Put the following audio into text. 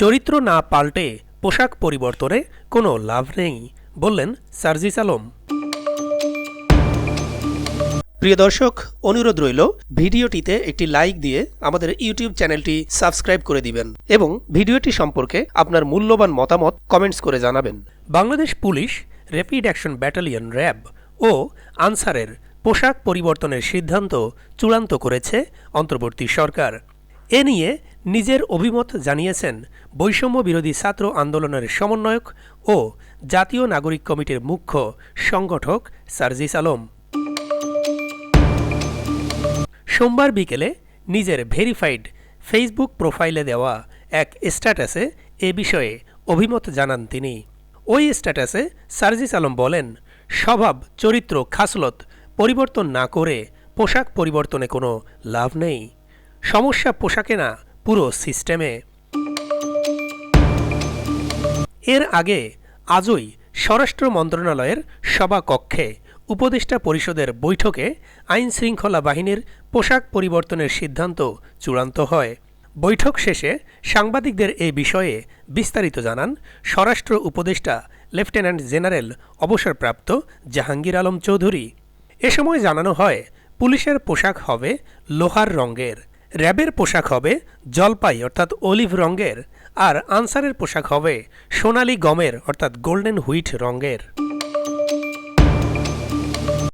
চরিত্র না পাল্টে পোশাক পরিবর্তনে কোনো লাভ নেই বললেন সার্জিস আলম। প্রিয় দর্শক অনুরোধ রইল ভিডিওটিতে একটি লাইক দিয়ে আমাদের ইউটিউব চ্যানেলটি সাবস্ক্রাইব করে দিবেন এবং ভিডিওটি সম্পর্কে আপনার মূল্যবান মতামত কমেন্টস করে জানাবেন। Bangladesh police rapid action battalion RAB ও আনসারের পোশাক পরিবর্তনের সিদ্ধান্ত চূড়ান্ত করেছে অন্তর্বর্তী সরকার। এ নিয়ে নিজের অভিমত জানিয়েছেন বৈষম্য বিরোধী ছাত্র আন্দোলনের সমন্বয়ক ও জাতীয় নাগরিক কমিটির মুখ্য সংগঠক সার্জিস আলম। সোমবার বিকেলে নিজের ভেরিফাইড ফেসবুক প্রোফাইলে দেওয়া এক স্ট্যাটাসে এ বিষয়ে অভিমত জানান তিনি। ওই স্ট্যাটাসে সার্জিস আলম বলেন, স্বভাব, চরিত্র, খাসলত পরিবর্তন না করে পোশাক পরিবর্তনে কোনো লাভ নেই। সমস্যা পোশাকে না পুরো সিস্টেমে। এর আগে আজই স্বরাষ্ট্র মন্ত্রণালয়ের সভাকক্ষে উপদেষ্টা পরিষদের বৈঠকে আইন শৃঙ্খলা বাহিনীর পোশাক পরিবর্তনের সিদ্ধান্ত চূড়ান্ত হয়। বৈঠক শেষে সাংবাদিকদের এ বিষয়ে বিস্তারিত জানান স্বরাষ্ট্র উপদেষ্টা লেফটেন্যান্ট জেনারেল অবসরপ্রাপ্ত জাহাঙ্গীর আলম চৌধুরী। এ সময় জানানো হয়, পুলিশের পোশাক হবে লোহার রঙের। র্যাবের পোশাক হবে জলপাই, অর্থাৎ অলিভ রঙের, আর আনসারের পোশাক হবে সোনালি গমের, অর্থাৎ গোল্ডেন হুইট রঙের।